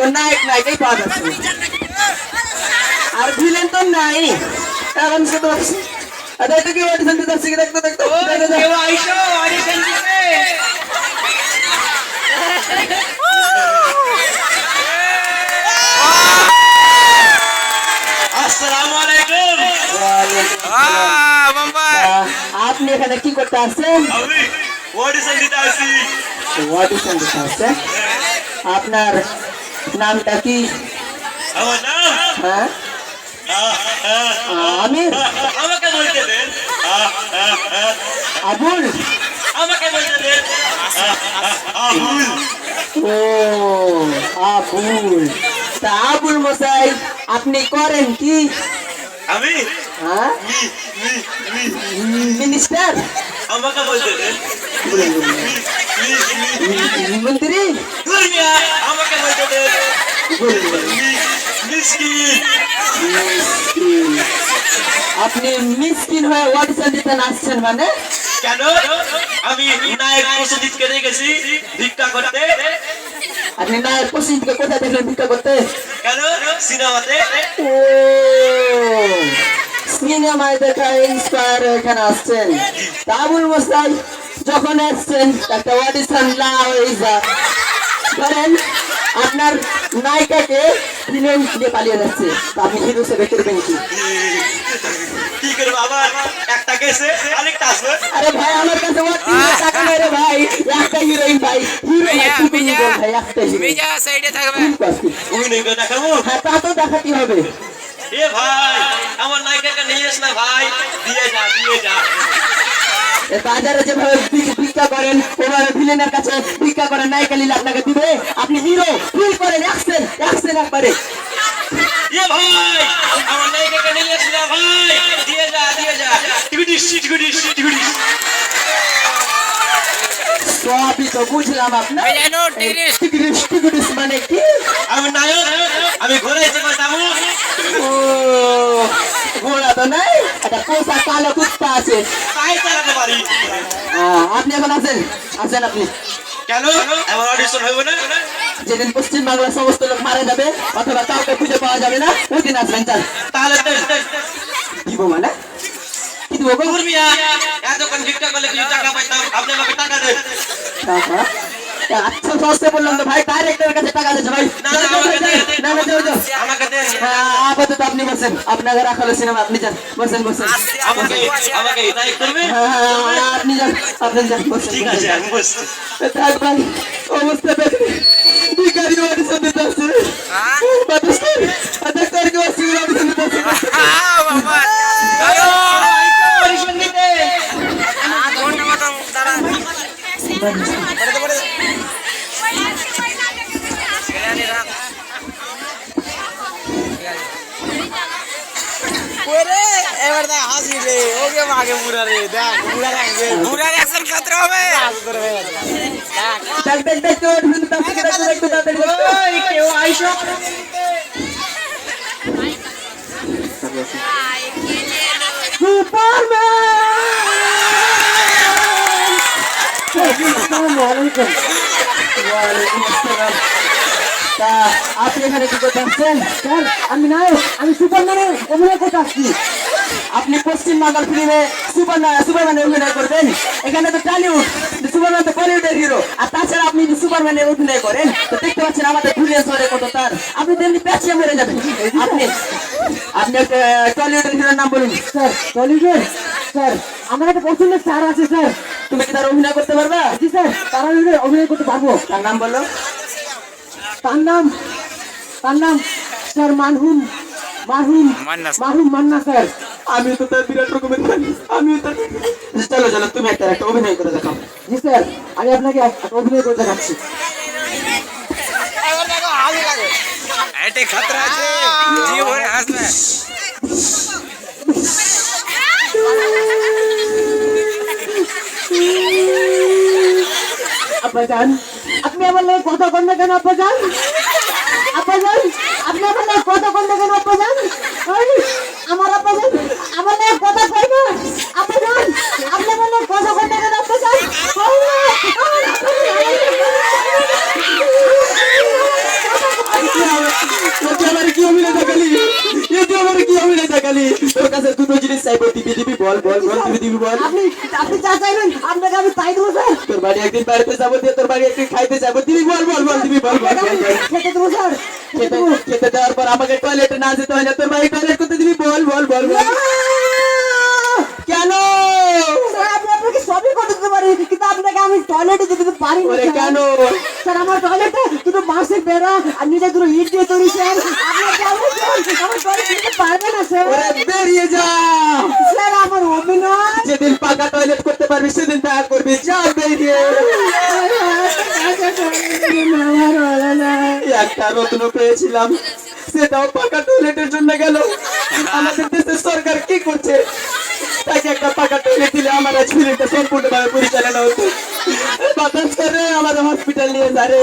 তো নায়ক নায়িকাই পাওয়া যাচ্ছে না। আর ভিলেন তো নাই কারণ সে তো আচ্ছা এটা কি অডিশন দিতে আসছে কি দেখতো দেখতো ও কেউ আইসো অডিশন দিতে আসসালামু আলাইকুম আহ, আপনি এখানে কি করতে আসছেন আমি অডিশন দিতে আসি অডিশন দিতে আসছেন আপনার নামটা কি আমার নাম হ্যাঁ আহ, আহ, আমির আমাকে বলতে দেন আহ, আহ, আহ, আবুল আমাকে বলতে দেন আহ, আহ, আবুল ও আবুল তা আবুল মশাই আপনি করেন কি আমি হ্যাঁ মি মি মি মিনিস্টার আমাকে বলতে দেন মি মি মি মন্ত্রী দুনিয়া আমাকে বলতে দেন মি মিসকিন মিসকিন। আপনি মিসকিন হয়ে অডিশন দিতে আসছেন মানে? কেন? আমি নায়ক প্রসেনজিৎকে রেখেছি ভিক্ষা করতে। আপনি না পশ্চিমকে কোথায় দেখলেন ভিক্ষা করতে? কেন? সিনেমাতে। ও সিনেমায় দেখা ইন্সপায়ার এখানে আসছেন। তা আবুল মশাই যখন আসছেন একটা অডিশন না হয়ে যা ধরেন আপনার নায়িকাকে ফিল্ম দিয়ে পালিয়ে যাচ্ছে। আপনি হিরো হিসেবে করবেন কি কি করব আবার একটা গেছে আরেকটা আসবে। আরে ভাই আমার কাছে ওর তিনটে টাকা নেই রে ভাই। একটা হিরোইন ভাই। হিরো ভাই মিজা, টুকুনি মিজা। ভাই একটা হিরোইন মিজা সাইডে থাকবে। অভিনয় করে দেখাবো? হ্যাঁ তা তো দেখাতেই হবে? এ ভাই আমার নায়িকাকে নিয়ে এস না ভাই। দিয়ে যা দিয়ে যা। বাজারে যেভাবে ভিক্ষা করেন ওভাবে ভিলেনের কাছে ভিক্ষা করেন নায়িকা লিলে আপনাকে দিবে। আপনি হিরো ফিল করেন একসেন একসেন একবারে। এ ভাই আমার নায়িকাকে নিয়ে এস ভাই। দিয়ে যা দিয়ে সবই তো বুঝলাম আপনার। মানে কি? আমি নায়ক আমি যাব। ও ঘোড়া তো নাই। একটা পোষা কালো কুত্তা আছে আপনি এখন আছেন? আছেন আপনি? কেন? আমার অডিশন হইব না? যেদিন পশ্চিম বাংলার সমস্ত লোক মারা যাবে অথবা কাউকে খুঁজে পাওয়া যাবে না ওই দিন আসবেন চাল তাহলে দিব মানে? এতক্ষণ ভিক্ষা করলে কিছু টাকা পাইতাম আপনি আমাকে টাকা দেন। টাকা? এ, আচ্ছা সস্তে বললাম তো ভাই কাছে টাকা দিচ্ছে ভাই না না আমাকে হ্যাঁ, আপাতত আপনি বসেন আপনাকে রাখা হলো সিনেমা আপনি যান বসেন বসেন আমাকে আমাকে নায়ক করবে হ্যাঁ, হ্যাঁ, হ্যাঁ, আপনি যান আপনি যান বসেন ঠিক আছে আমি বসছি থাক ভাই অবস্থা দেখি ভিখারি অডিশন দিতে আসছে বাতাস কর ডাক্তার কে অডিশন দিতে আসছে বাবা অডিশন দিতে দাঁড়া দেখ হাসি রে ওকে মাগে মুড়া রে দেখ মুড়া লাগবে। পুরা অ্যাকশন খাতরা হবে। তোর দেখ। দেখ দেখ আসছে কি দেখতে দেখতে তাড়াতাড়ি ওই কেউ আইসো। ওয়ালাইকুম আসসালাম। তা আপনি এখানে কি করতে আসছেন স্যার আমি নায়ক আমি সুপারম্যানে অভিনয় করতে আসছি। আপনি পশ্চিম বাংলার ফিল্মে সুপার সুপারম্যানে অভিনয় করবেন। এখানে তো টলিউড সুপারম্যান তো বলিউডের হিরো। আর তাছাড়া আপনি যদি সুপারম্যানে অভিনয় করেন তো দেখতে পাচ্ছেন আমাদের ধুলিয়া শহরে কত তার। আপনি তেমনি প্যাচিয়ে মেরে যাবেন। আপনি আপনি টলিউডের হিরোর নাম বলুন। স্যার টলিউডের? স্যার আমার একটা পছন্দের স্যার আছে স্যার। তুমি কি তার অভিনয় করতে পারবা? জি স্যার তার অভিনয় করতে পারব। তার নাম বলো। তার নাম তার নাম স্যার মানহুম মারহুম। মারহুম মান্না স্যার। আমি তো তার বিরাট রকমের fan। আমি তো চলো চলো তুমি একটা একটা অভিনয় করে দেখাও। জি স্যার আমি আপনাকে একটা অভিনয় করে দেখাচ্ছি। এটে খাতরা আছে। জি ভরে হাসলে। আপা আপনি বললে কত করলে কেন অপজান অপজান আপনি বললে কত করলে কেন অপজান আমার অপজান আমার নাম কথা কই না। অপজান আপনি বললে কত করলে কেন অপজান কি কি তোর কাছে দুটো জিনিস চাইব দিবি বল বল বল দিবি বল। আপনি আপনি চাইবেন আপনাকে আমি তাই দেবো একদিন বাড়িতে যাব দিয়ে তোর বাড়ি একদিন খাইতে যাব। দিবি বল বল বল দিবি বল বল। খেতে দেবো স্যার দেওয়ার পর আমাকে টয়লেটে না যেতে হয় না তোর বাড়ি টয়লেট করতে দিবি বল বল বল বল। কেন? আপনাকে সবই করে দিতে পারি কিন্তু আপনাকে আমি টয়লেটে যেতে দিতে পারি না কেন? স্যার আমার টয়লেটে দুটো বাঁশের বেড়া আর নিচে দুটো ইট দিয়ে তৈরি স্যার। আপনাকে আমি আমার টয়লেট দিতে পারবে না স্যার। বেরিয়ে যা স্যার আমার অভিনয় যেদিন পাকা টয়লেট করতে পারবি সেদিন দেখা করবি যা বেরিয়ে আমার একটা রত্ন পেয়েছিলাম। সেটাও পাকা টয়লেটের জন্য গেল। আমাদের দেশের সরকার কি করছে? তাকে একটা পাকা টয়লেট দিলে আমার আজ ফিল্মটা সম্পূর্ণভাবে পরিচালনা হতো। বাতাস করে আমার হসপিটাল নিয়ে যা রে।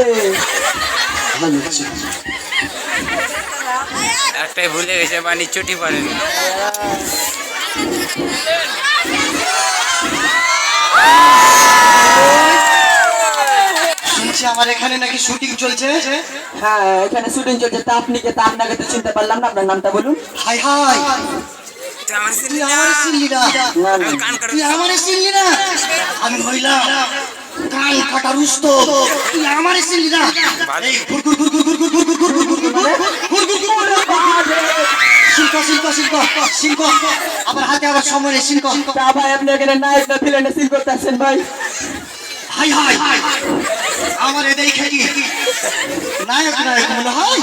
একটাই ভুলে গেছে পানি চটি পারেনি আমার এখানে নাকি শুটিং চলছে হ্যাঁ এখানে শুটিং চলছে তা আপনি কে তা আপনাকে তো চিনতে পারলাম না আপনার নামটা বলুন হাই হাই তুই আমার চিনলি না আমি হইলাম কান কাটা শিল্প শিল্প শিল্প শিল্প আমার হাতে আবার সময় শিল্প ভাই আপনি এখানে নায়ক না ফিলেন শিল্প ভাই হাই হাই হাই আমার এদের খেলি নায়ক নায়ক মনে হয়?